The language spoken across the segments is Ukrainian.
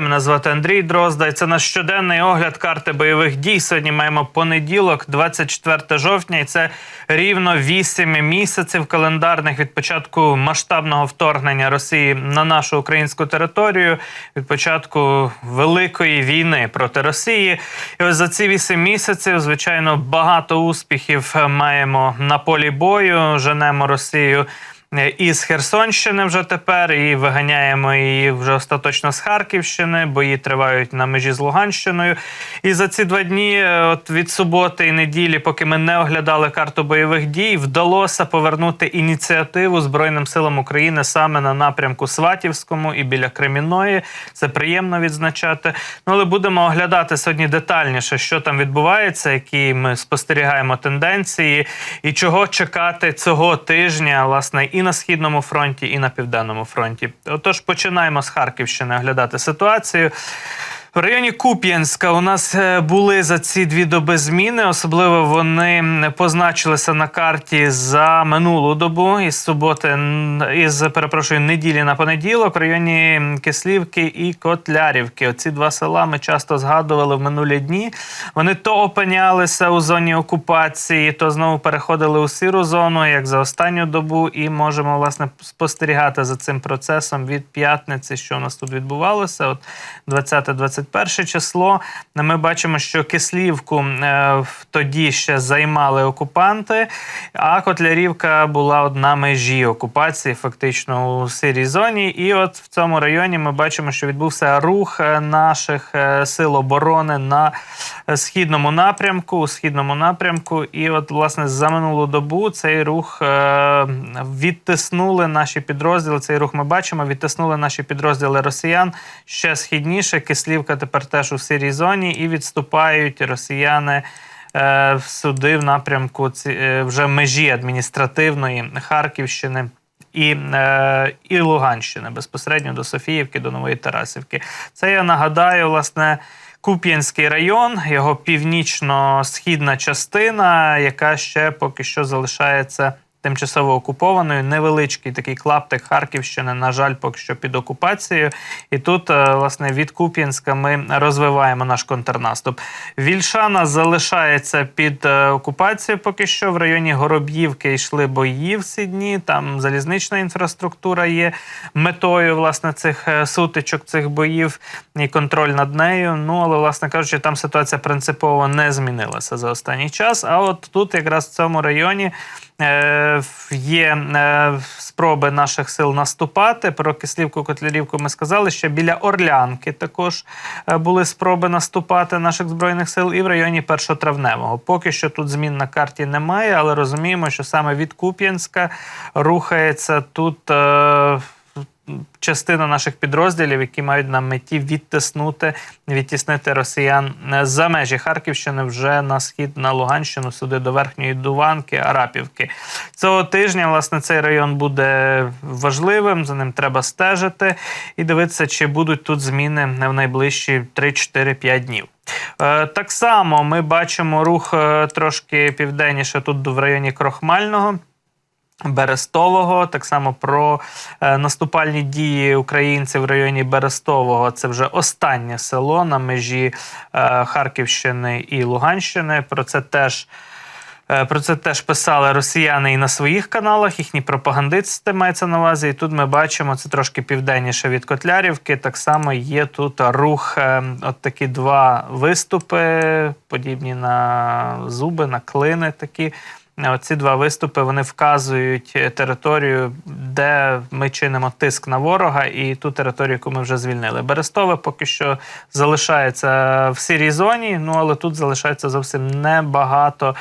Мене звати Андрій Дрозда, і це наш щоденний огляд карти бойових дій. Сьогодні маємо понеділок, 24 жовтня, і це рівно 8 місяців календарних від початку масштабного вторгнення Росії на нашу українську територію, від початку великої війни проти Росії. І ось за ці 8 місяців, звичайно, багато успіхів маємо на полі бою. Женемо Росію із Херсонщини вже тепер, і виганяємо її вже остаточно з Харківщини. Бої тривають на межі з Луганщиною. І за ці два дні, е, от від суботи і неділі, поки ми не оглядали карту бойових дій, вдалося повернути ініціативу Збройним силам України саме на напрямку Сватівському і біля Кремінної. Це приємно відзначати. Ну але будемо оглядати сьогодні детальніше, що там відбувається, які ми спостерігаємо тенденції, і чого чекати цього тижня, власне, і на східному фронті, і на південному фронті. Отож, починаємо з Харківщини оглядати ситуацію. В районі Куп'янська у нас е, були за ці дві доби зміни. Особливо вони позначилися на карті за минулу добу із суботи, із перепрошую, неділі на понеділок в районі Кислівки і Котлярівки. Оці два села ми часто згадували в минулі дні. Вони то опинялися у зоні окупації, то знову переходили у сіру зону, як за останню добу, і можемо власне спостерігати за цим процесом від п'ятниці, що у нас тут відбувалося. От 20-21 число. Ми бачимо, що Кислівку е, тоді ще займали окупанти, а Котлярівка була от на межі окупації, фактично у сирій зоні. І от в цьому районі ми бачимо, що відбувся рух е, наших е, сил оборони на східному напрямку. У східному напрямку. І от, власне, за минулу добу цей рух відтиснули наші підрозділи. Цей рух ми бачимо, відтиснули наші підрозділи росіян ще східніше. Кислівка тепер теж у сирій зоні, і відступають росіяни. е, Сюди в напрямку ці- е, вже межі адміністративної Харківщини і, е, і Луганщини безпосередньо до Софіївки, до Нової Тарасівки. Це я нагадаю, власне. Куп'янський район, його північно-східна частина, яка ще поки що залишається тимчасово окупованою. Невеличкий такий клаптик Харківщини, на жаль, поки що під окупацією. І тут, е, власне, від Куп'янська ми розвиваємо наш контрнаступ. Вільшана залишається під е, окупацією поки що. В районі Гороб'ївки йшли бої в ці дні. Там залізнична інфраструктура є метою власне цих е, сутичок, цих боїв і контроль над нею. Ну але, власне кажучи, там ситуація принципово не змінилася за останній час. А от тут, якраз в цьому районі. Е, Є е, спроби наших сил наступати. Про Кислівку Котлярівку ми сказали. що біля Орлянки також е, були спроби наступати наших збройних сил, і в районі першотравневого. Поки що тут змін на карті немає, але розуміємо, що саме від Куп'янська рухається тут. Частина наших підрозділів, які мають на меті відтиснути, відтіснити росіян е, за межі Харківщини вже на схід на Луганщину, сюди до верхньої Дуванки, Арапівки. Цього тижня власне цей район буде важливим. За ним треба стежити і дивитися, чи будуть тут зміни в найближчі 3-4-5 днів. Е, Так само ми бачимо рух е, трошки південніше тут в районі Крохмального. Берестового, так само про е, наступальні дії українців в районі Берестового. Це вже останнє село на межі е, Харківщини і Луганщини. Про це теж. е, Про це теж писали росіяни і на своїх каналах, їхні пропагандисти мається на увазі. І тут ми бачимо це трошки південніше від Котлярівки. Так само є тут рух, от такі два виступи, подібні на зуби, на клини такі. Оці два виступи вони вказують е, територію, де ми чинимо тиск на ворога, і ту територію, яку ми вже звільнили. Берестове поки що залишається в сірій зоні, ну але тут залишається зовсім небагато,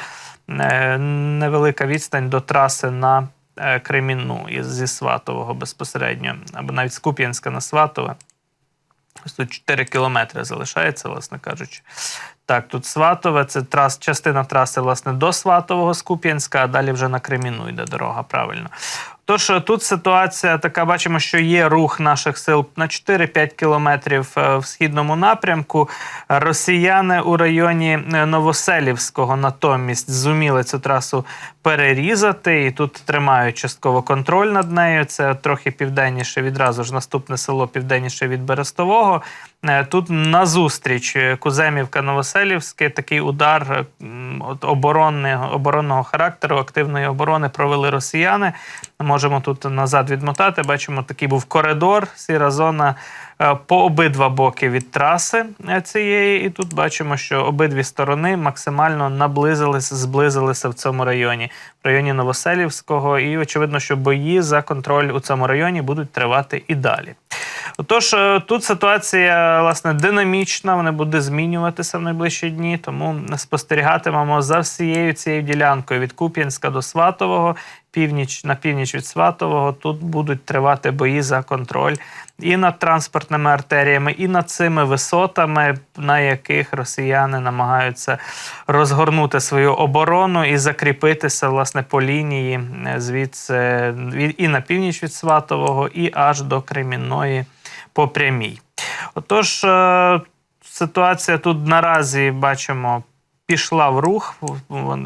е, невелика відстань до траси на е, Кремінну зі Сватового безпосередньо, або навіть з Куп'янська на Сватове. Ось тут 4 кілометри залишається, власне кажучи. Так, тут Сватове, це трас, частина траси, власне, до Сватового з Куп'янська, а далі вже на Креміну йде дорога, правильно. Тож е, тут ситуація така, бачимо, що є рух наших сил на 4-5 кілометрів е, в східному напрямку. Росіяни у районі е, Новоселівського натомість зуміли цю трасу перерізати, і тут тримають частково контроль над нею. Це трохи південніше, відразу ж наступне село південніше від Берестового. Е, Тут назустріч е, Куземівка Новоселівське такий удар е, от оборонного, оборонного характеру, активної оборони провели росіяни. Можемо тут назад відмотати. Бачимо, такий був коридор, сіра зона по обидва боки від траси цієї. І тут бачимо, що обидві сторони максимально наблизились, зблизилися в цьому районі, в районі Новоселівського. І очевидно, що бої за контроль у цьому районі будуть тривати і далі. Отож, е, тут ситуація власне динамічна, вона буде змінюватися в найближчі дні, тому спостерігатимемо за всією цією ділянкою від Куп'янська до Сватового, північ на північ від Сватового. Тут будуть тривати бої за контроль і над транспортними артеріями, і над цими висотами, на яких росіяни намагаються розгорнути свою оборону і закріпитися власне по лінії е, звідси від- і на північ від Сватового, і аж до Кремінної по прямій. Отож, е, ситуація тут наразі бачимо. Пішла в рух,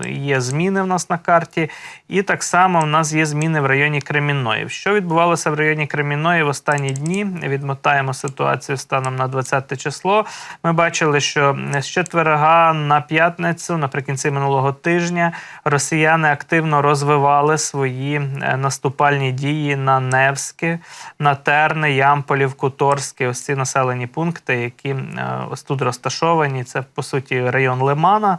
є зміни в нас на карті, і так само в нас є зміни в районі Кремінної. Що відбувалося в районі Кремінної в останні дні? Відмотаємо ситуацію станом на 20 число. Ми бачили, що з четверга на п'ятницю, наприкінці минулого тижня, росіяни активно розвивали свої е, наступальні дії на Невське, на Терни, Ямполівку, Торське. Ось ці населені пункти, які е, ось тут розташовані. Це по суті район Лимана.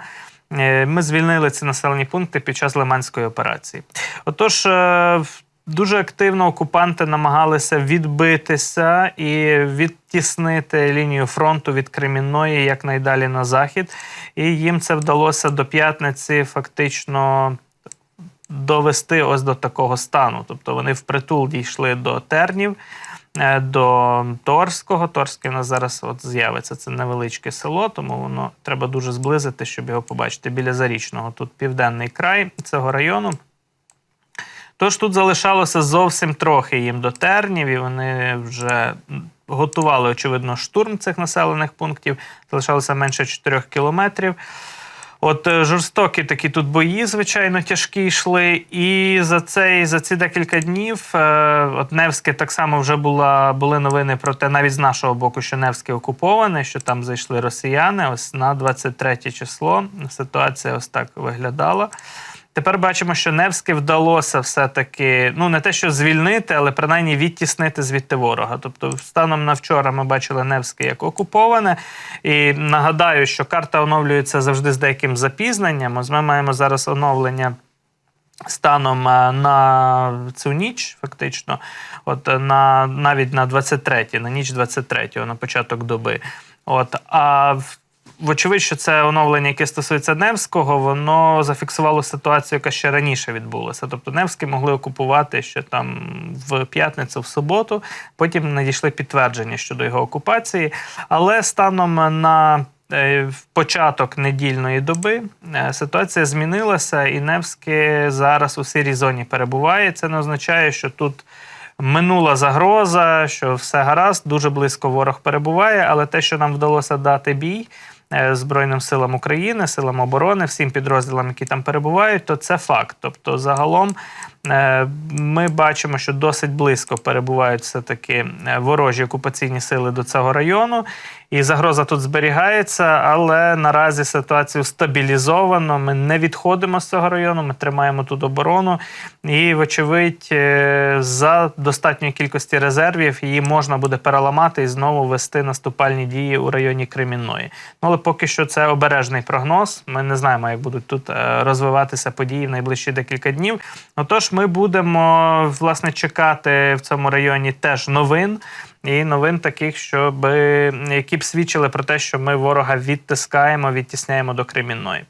Е, Ми звільнили ці населені пункти під час Лиманської операції. Отож, е, дуже активно окупанти намагалися відбитися і відтіснити лінію фронту від Кремінної якнайдалі на захід. І їм це вдалося до п'ятниці фактично довести ось до такого стану. Тобто вони впритул дійшли до тернів, до Торського. Торське у нас зараз от з'явиться. Це невеличке село, тому воно треба дуже зблизити, щоб його побачити. Біля Зарічного. Тут південний край цього району. Тож тут залишалося зовсім трохи їм до тернів, і вони вже готували, очевидно, штурм цих населених пунктів. Залишалося менше 4 кілометрів. От е, жорстокі такі тут бої, звичайно, тяжкі йшли. І за цей за ці декілька днів е, от Невське так само вже була були новини про те, навіть з нашого боку, що Невське окуповане, що там зайшли росіяни. Ось на 23 число ситуація ось так виглядала. Тепер бачимо, що Невське вдалося все-таки, ну не те, що звільнити, але принаймні відтіснити звідти ворога. Тобто, станом на вчора ми бачили Невське як окуповане. І нагадаю, що карта оновлюється завжди з деяким запізненням. Ось ми маємо зараз оновлення. Станом е, на цю ніч, фактично, от е, на навіть на 23, на ніч 23, на початок доби. От а вочевидь, що це оновлення, яке стосується Невського, воно зафіксувало ситуацію, яка ще раніше відбулася. Тобто Невське могли окупувати ще там в п'ятницю, в суботу. Потім надійшли підтвердження щодо його окупації. Але станом на е, початок недільної доби е, ситуація змінилася, і Невське зараз у сірій зоні перебуває. Це не означає, що тут минула загроза, що все гаразд, дуже близько ворог перебуває, але те, що нам вдалося дати бій. Е, Збройним силам України, силам оборони, всім підрозділам, які там перебувають, то це факт. Тобто, загалом ми бачимо, що досить близько перебувають все-таки е, ворожі окупаційні сили до цього району, і загроза тут зберігається, але наразі ситуацію стабілізовано. Ми не відходимо з цього району, ми тримаємо тут оборону. І, вочевидь, е, за достатньої кількості резервів її можна буде переламати і знову вести наступальні дії у районі Кремінної. Ну, але поки що це обережний прогноз. Ми не знаємо, як будуть тут е, розвиватися події в найближчі декілька днів. Отож, ми будемо власне чекати в цьому районі теж новин. І новин таких, щоб які б свідчили про те, що ми ворога відтискаємо, відтісняємо до Кремінної.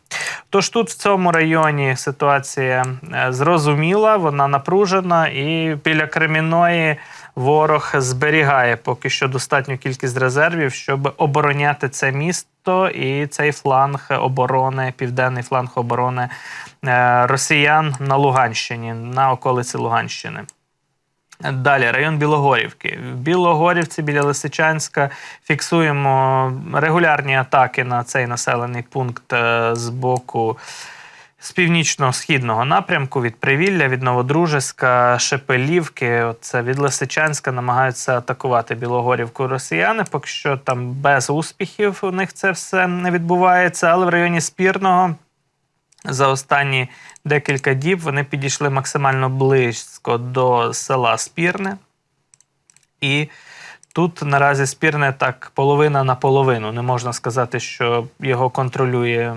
Тож тут в цьому районі ситуація е, зрозуміла, вона напружена, і біля Кремінної ворог зберігає поки що достатню кількість резервів, щоб обороняти це місто і цей фланг оборони, південний фланг оборони е, росіян на Луганщині, на околиці Луганщини. Далі район Білогорівки. В Білогорівці біля Лисичанська фіксуємо регулярні атаки на цей населений пункт е, з боку з північно-східного напрямку від Привілля, від Новодружеська, Шепелівки. Це від Лисичанська намагаються атакувати Білогорівку росіяни. Поки що там без успіхів у них це все не відбувається, але в районі Спірного. За останні декілька діб вони підійшли максимально близько до села Спірне. І тут наразі спірне так половина на половину. Не можна сказати, що його контролює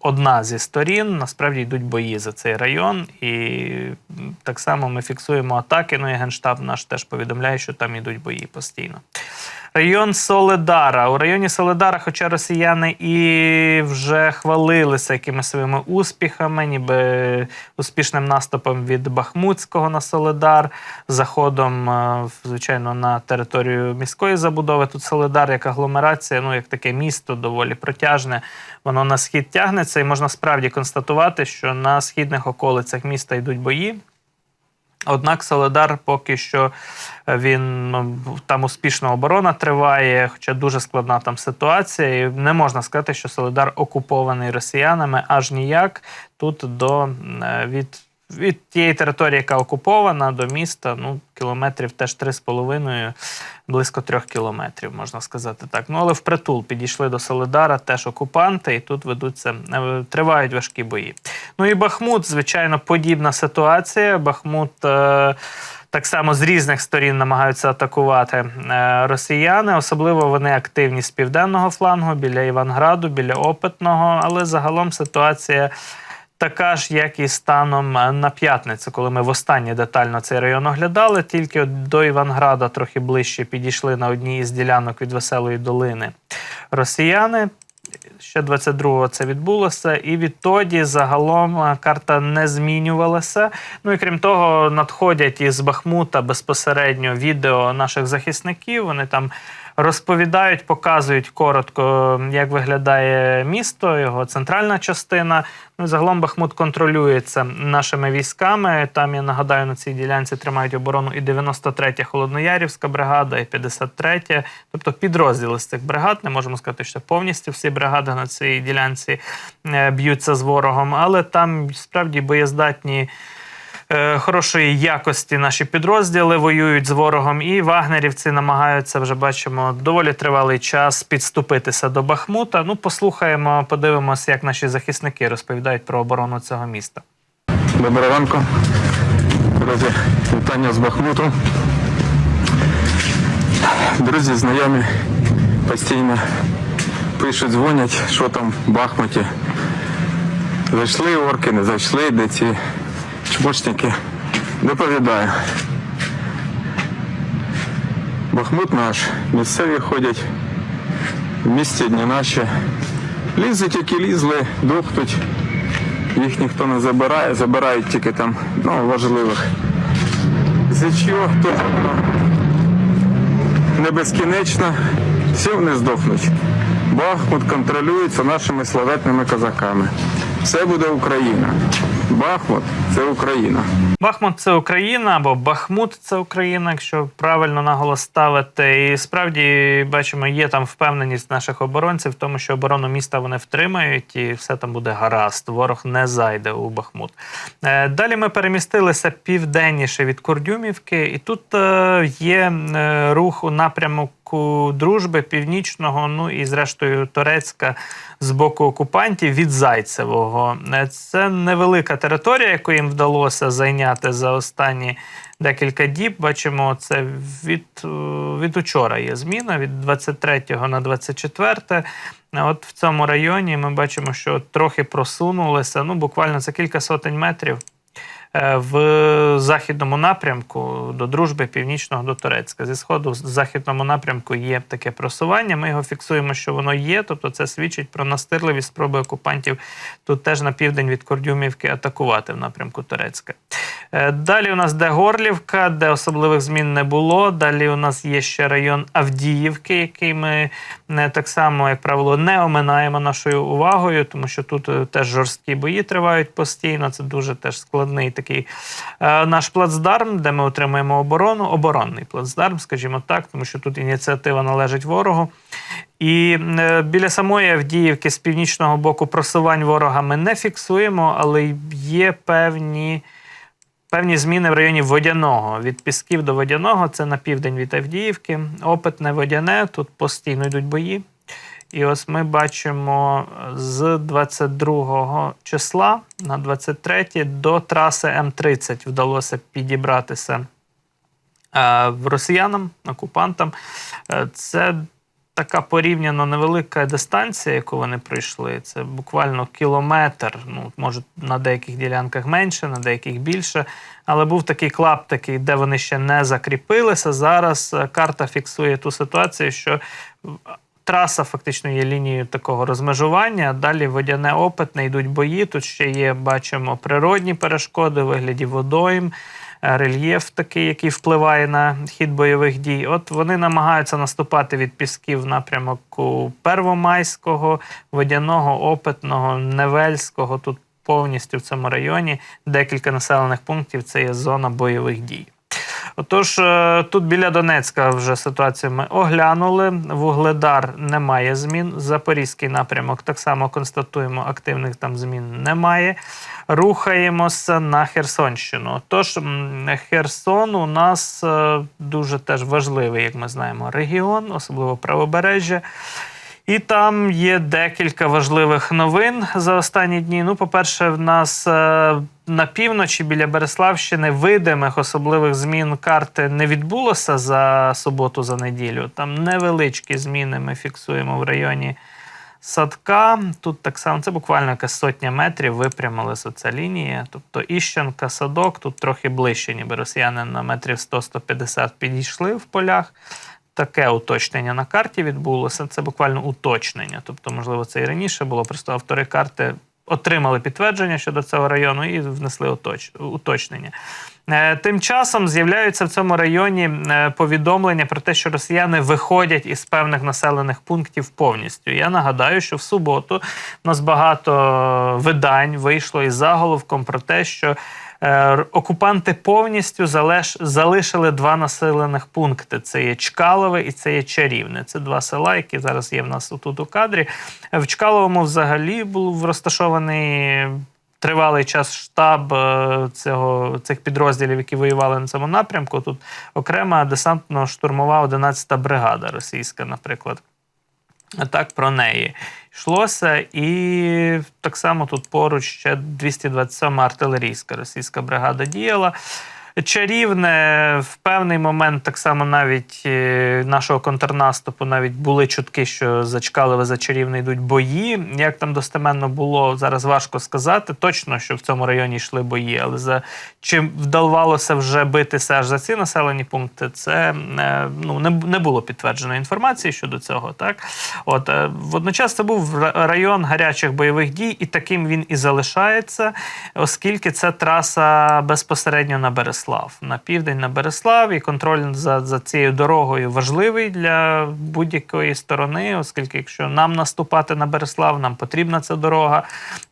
одна зі сторін. Насправді йдуть бої за цей район. І так само ми фіксуємо атаки. Ну і Генштаб наш теж повідомляє, що там йдуть бої постійно. Район Соледара. У районі Соледара, хоча росіяни і вже хвалилися якимись своїми успіхами, ніби успішним наступом від Бахмутського на Соледар, заходом, е, звичайно, на територію міської забудови. Тут Соледар як агломерація, ну як таке місто доволі протяжне. Воно на схід тягнеться, і можна справді констатувати, що на східних околицях міста йдуть бої. Однак Соледар поки що е, він там успішна оборона триває, хоча дуже складна там ситуація. І не можна сказати, що Соледар окупований росіянами аж ніяк. Тут до е, від, від тієї території, яка окупована, до міста, ну кілометрів теж 3,5, близько трьох кілометрів, можна сказати так. Ну але впритул підійшли до Соледара, теж окупанти, і тут ведуться е, тривають важкі бої. Ну і Бахмут, звичайно, подібна ситуація. Бахмут. Е- так само з різних сторін намагаються атакувати е, росіяни. Особливо вони активні з південного флангу, біля Іванграду, біля Опитного. Але загалом ситуація така ж, як і станом е, на п'ятницю, коли ми востаннє детально цей район оглядали. Тільки до Іванграда трохи ближче підійшли на одній із ділянок від Веселої долини росіяни. Ще 22-го це відбулося, і відтоді загалом е, карта не змінювалася. Ну і крім того, надходять із Бахмута безпосередньо відео наших захисників. Вони там розповідають, показують коротко, як виглядає місто, його центральна частина. Ну загалом Бахмут контролюється нашими військами. Там я нагадаю, на цій ділянці тримають оборону і 93-я холодноярівська бригада, і 53-я, тобто підрозділи з цих бригад. Не можемо сказати, що повністю всі бригади на цій ділянці е, б'ються з ворогом, але там справді боєздатні. Е, Хорошої якості наші підрозділи воюють з ворогом, і вагнерівці намагаються вже бачимо доволі тривалий час підступитися до Бахмута. Ну, послухаємо, подивимося, як наші захисники розповідають про оборону цього міста. Доброго ранку. Друзі, вітання з Бахмуту. Друзі, знайомі постійно пишуть, дзвонять, що там в Бахмуті. Зайшли орки, не зайшли, де ці чмошники. Доповідаю. Бахмут наш, місцеві ходять, в місті не наші. Лізуть, які лізли, дохнуть. Їх ніхто не забирає, забирають тільки там ну, важливих. За чого то не безкінечно, всі вони здохнуть. Бахмут контролюється нашими славетними козаками. Все буде Україна. Бахмут це Україна. Бахмут це Україна або Бахмут це Україна, якщо правильно наголос ставити. І справді бачимо, є там впевненість наших оборонців в тому, що оборону міста вони втримають, і все там буде гаразд. Ворог не зайде у Бахмут. Е, Далі ми перемістилися південніше від Курдюмівки, і тут е, є е, рух у напрямку дружби північного, ну і зрештою Турецька з боку окупантів від Зайцевого. Е, Це невелика територія, яку їм вдалося зайняти за останні декілька діб. Бачимо, це від, е, від учора є зміна від 23 на 24. От в цьому районі ми бачимо, що трохи просунулися. Ну, буквально за кілька сотень метрів е, в західному напрямку до дружби північного до Турецька. Зі сходу в західному напрямку є таке просування. Ми його фіксуємо, що воно є. Тобто, це свідчить про настирливість спроби окупантів тут теж на південь від Кордюмівки атакувати в напрямку Турецька. Е, Далі у нас де Горлівка, де особливих змін не було. Далі у нас є ще район Авдіївки, який ми так само, як правило, не оминаємо нашою увагою, тому що тут е, теж жорсткі бої тривають постійно. Це дуже теж складний такий такий е, наш плацдарм, де ми отримуємо оборону, оборонний плацдарм, скажімо так, тому що тут ініціатива належить ворогу. І е, біля самої Авдіївки з північного боку просувань ворога ми не фіксуємо, але є певні. Певні зміни в районі Водяного. Від Пісків до Водяного це на південь від Авдіївки. Опитне Водяне, тут постійно йдуть бої. І ось ми бачимо з 22 числа на 23 до траси М30 вдалося підібратися е, росіянам, окупантам. Е, Це така порівняно невелика дистанція, яку вони пройшли. Це буквально кілометр. Ну, може, на деяких ділянках менше, на деяких більше. Але був такий клаптик, де вони ще не закріпилися. Зараз е, карта фіксує ту ситуацію, що траса фактично є лінією такого розмежування. Далі водяне опитне, йдуть бої. Тут ще є, бачимо, природні перешкоди вигляді водойм. е, Рельєф такий, який впливає на хід бойових дій. От вони намагаються наступати від пісків в напрямку Первомайського, водяного, опитного, Невельського. Тут повністю в цьому районі декілька населених пунктів. Це є зона бойових дій. Отож, е, тут біля Донецька вже ситуацію ми оглянули. Вугледар немає змін. Запорізький напрямок так само констатуємо, активних там змін немає. Рухаємося на Херсонщину. Тож Херсон у нас е, дуже теж важливий, як ми знаємо, регіон, особливо правобережжя. І там є декілька важливих новин за останні дні. Ну, по-перше, в нас е, на півночі біля Береславщини видимих особливих змін карти не відбулося за суботу, за неділю. Там невеличкі зміни ми фіксуємо в районі садка. Тут так само це буквально якась сотня метрів випрямилася ця лінія. Тобто Іщенка, садок, тут трохи ближче, ніби росіяни на метрів 100-150 підійшли в полях. Таке уточнення на карті відбулося. Це буквально уточнення. Тобто, можливо, це і раніше було. Просто автори карти отримали підтвердження щодо цього району і внесли уточ- уточнення. Е, Тим часом з'являються в цьому районі е, повідомлення про те, що росіяни виходять із певних населених пунктів повністю. Я нагадаю, що в суботу у нас багато видань вийшло із заголовком про те, що е, окупанти повністю залеш, залишили два населених пункти: це є Чкалове і це є Чарівне. Це два села, які зараз є в нас тут у кадрі. В Чкаловому взагалі був розташований. Тривалий час штаб е, цього, цих підрозділів, які воювали на цьому напрямку. Тут окрема десантно-штурмова 11-та бригада російська, наприклад. Так про неї йшлося. І так само тут поруч ще 227 артилерійська російська бригада діяла. Чарівне в певний момент так само навіть е, нашого контрнаступу навіть були чутки, що за Чкалове за чарівне йдуть бої. Як там достеменно було, зараз важко сказати. Точно, що в цьому районі йшли бої, але за чим вдавалося вже битися аж за ці населені пункти, це е, ну не, не було підтвердженої інформації щодо цього. Так, от е, водночас це був ра- район гарячих бойових дій, і таким він і залишається, оскільки це траса безпосередньо на Береслав, на південь на Береслав, і контроль за, за цією дорогою важливий для будь-якої сторони, оскільки якщо нам наступати на Береслав, нам потрібна ця дорога.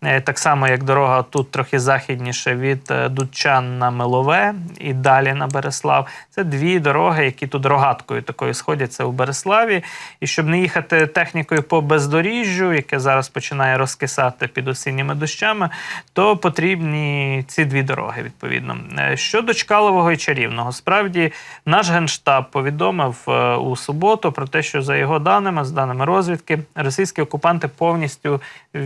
Е, Так само, як дорога тут трохи західніше від е, Дудчан на Милове і далі на Береслав. Це дві дороги, які тут рогаткою такою сходяться у Береславі. І щоб не їхати технікою по бездоріжжю, яке зараз починає розкисати під осінніми дощами, то потрібні ці дві дороги відповідно. Е, Щодо Чкалового і Чарівного, справді наш генштаб повідомив е, у суботу про те, що за його даними, з даними розвідки, російські окупанти повністю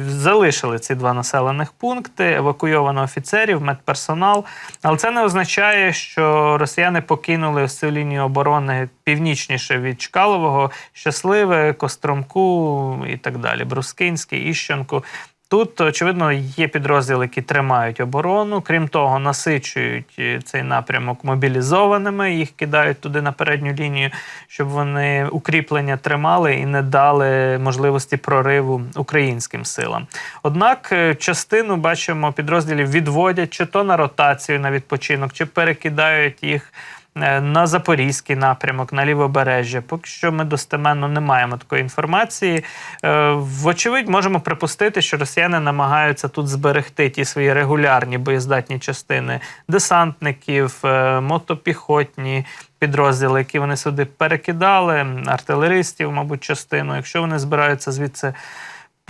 залишили ці два населених пункти, евакуйовано офіцерів, медперсонал. Але це не означає, що росіяни покинули цю лінію оборони північніше від Чкалового, Щасливе, Костромку і так далі, Брускинський, Іщенку. Тут, очевидно, є підрозділи, які тримають оборону. Крім того, насичують е, цей напрямок мобілізованими, їх кидають туди на передню лінію, щоб вони укріплення тримали і не дали можливості прориву українським силам. Однак е, частину бачимо підрозділів відводять чи то на ротацію на відпочинок, чи перекидають їх на Запорізький напрямок, на лівобережжя. Поки що ми достеменно не маємо такої інформації. Е, Вочевидь, можемо припустити, що росіяни намагаються тут зберегти ті свої регулярні боєздатні частини десантників, е, мотопіхотні підрозділи, які вони сюди перекидали, артилеристів, мабуть, частину. Якщо вони збираються звідси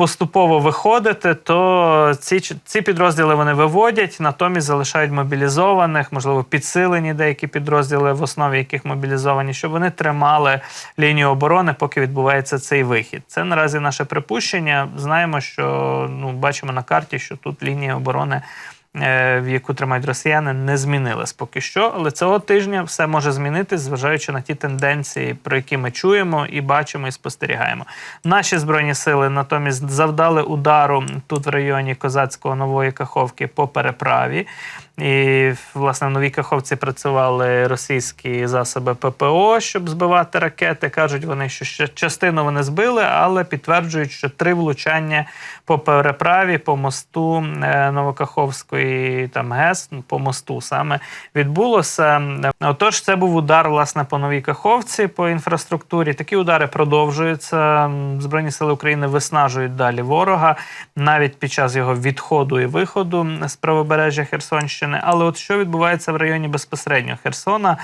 поступово виходити, то ці, ці підрозділи вони виводять, натомість залишають мобілізованих, можливо, підсилені деякі підрозділи, в основі яких мобілізовані, щоб вони тримали лінію оборони, поки відбувається цей вихід. Це наразі наше припущення. Знаємо, що ну бачимо на карті, що тут лінія оборони. Е, В яку тримають росіяни, не змінилась поки що, але цього тижня все може змінитись, зважаючи на ті тенденції, про які ми чуємо і бачимо, і спостерігаємо. Наші збройні сили натомість завдали удару тут в районі Козацького нової Каховки по переправі. І власне в новій Каховці працювали російські засоби ППО, щоб збивати ракети. кажуть вони, що ще частину вони збили, але підтверджують, що три влучання по переправі, по мосту е, Новокаховської там ГЕС, ну, по мосту саме відбулося. Отож, це був удар власне по новій Каховці, по інфраструктурі. Такі удари продовжуються. Збройні сили України виснажують далі ворога навіть під час його відходу і виходу з правобережжя Херсонщини. Але от що відбувається в районі безпосередньо Херсона?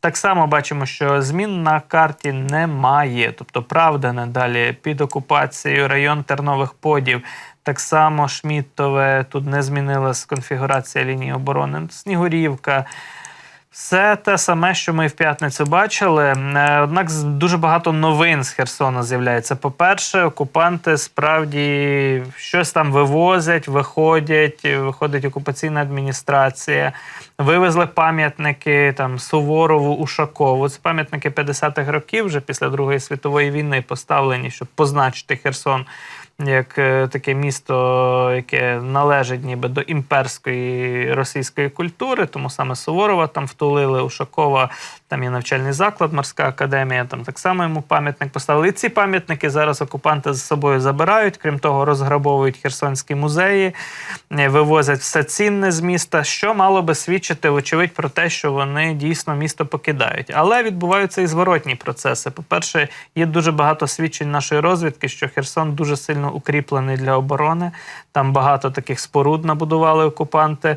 Так само бачимо, що змін на карті немає. Тобто, правда, надалі під окупацією район Тернових Подів. Так само Шмітове тут не змінилась конфігурація лінії оборони. Снігурівка. Все те саме, що ми в п'ятницю бачили. Е, Однак дуже багато новин з Херсона з'являється. По-перше, окупанти справді щось там вивозять, виходять, виходить окупаційна адміністрація. Вивезли пам'ятники там Суворову, Ушакову. Це пам'ятники 50-х років, вже після Другої світової війни поставлені, щоб позначити Херсон як е, таке місто, яке належить ніби до імперської російської культури, тому саме Суворова там втулили, Ушакова, там є навчальний заклад, морська академія, там так само йому пам'ятник поставили. І ці пам'ятники зараз окупанти з собою забирають. Крім того, розграбовують херсонські музеї, е, вивозять все цінне з міста, що мало би свідчити, вочевидь, про те, що вони дійсно місто покидають. Але відбуваються і зворотні процеси. По-перше, є дуже багато свідчень нашої розвідки, що Херсон дуже сильно укріплений для оборони. Там багато таких споруд набудували окупанти.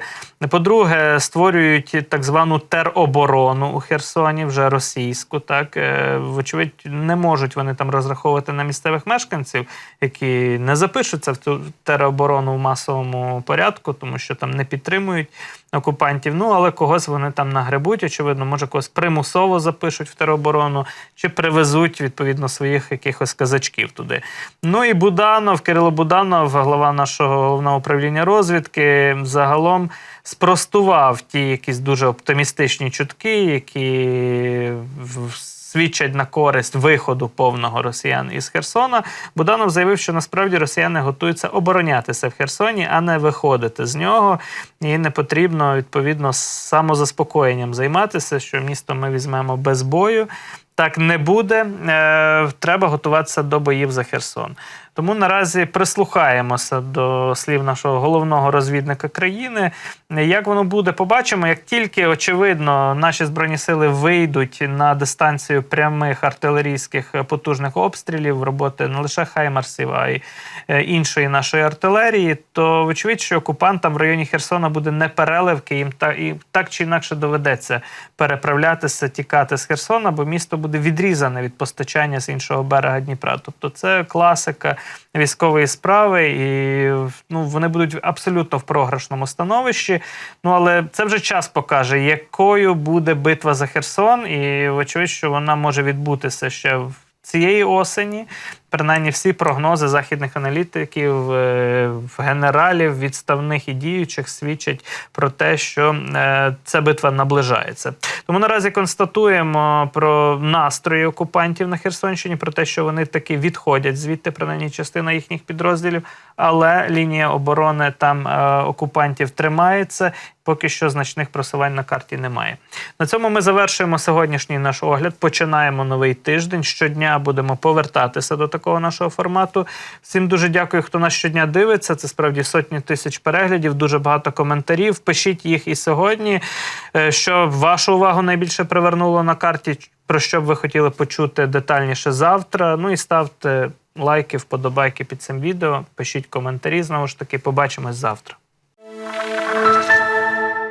По-друге, створюють так звану тероборону у Херсоні, вже російську. Так Е, вочевидь, не можуть вони там розраховувати на місцевих мешканців, які не запишуться в цю тероборону в масовому порядку, тому що там не підтримують окупантів. Ну але когось вони там нагребуть. Очевидно, може когось примусово запишуть в тероборону чи привезуть відповідно своїх якихось казачків туди. Ну і Буданов, Кирило Буданов, глава нашого головного управління розвідки, загалом спростував ті якісь дуже оптимістичні чутки, які свідчать на користь виходу повного росіян із Херсона. Буданов заявив, що насправді росіяни готуються оборонятися в Херсоні, а не виходити з нього. І не потрібно відповідно самозаспокоєнням займатися, що місто ми візьмемо без бою. Так не буде. Е, треба готуватися до боїв за Херсон. Тому наразі прислухаємося до слів нашого головного розвідника країни. Як воно буде, побачимо. Як тільки очевидно наші збройні сили вийдуть на дистанцію прямих артилерійських потужних обстрілів, роботи не лише хаймарсів, а й е, іншої нашої артилерії, то вочевидь, що окупантам в районі Херсона буде не переливки, їм та і так чи інакше доведеться переправлятися, тікати з Херсона, бо місто буде відрізане від постачання з іншого берега Дніпра. Тобто, це класика військової справи, і ну вони будуть абсолютно в програшному становищі. Ну але це вже час покаже, якою буде битва за Херсон, і вочевидь, що вона може відбутися ще в цієї осені. Принаймні, всі прогнози західних аналітиків, е, генералів, відставних і діючих свідчать про те, що е, ця битва наближається. Тому наразі констатуємо про настрої окупантів на Херсонщині, про те, що вони таки відходять звідти, принаймні частина їхніх підрозділів, але лінія оборони там е, окупантів тримається. Поки що значних просувань на карті немає. На цьому ми завершуємо сьогоднішній наш огляд. Починаємо новий тиждень. Щодня будемо повертатися до такого нашого формату. Всім дуже дякую, хто нас щодня дивиться. Це справді сотні тисяч переглядів, дуже багато коментарів. Пишіть їх і сьогодні. Е, Що вашу увагу найбільше привернуло на карті, про що б ви хотіли почути детальніше завтра. Ну і ставте лайки, вподобайки під цим відео. Пишіть коментарі. Знову ж таки, побачимось завтра.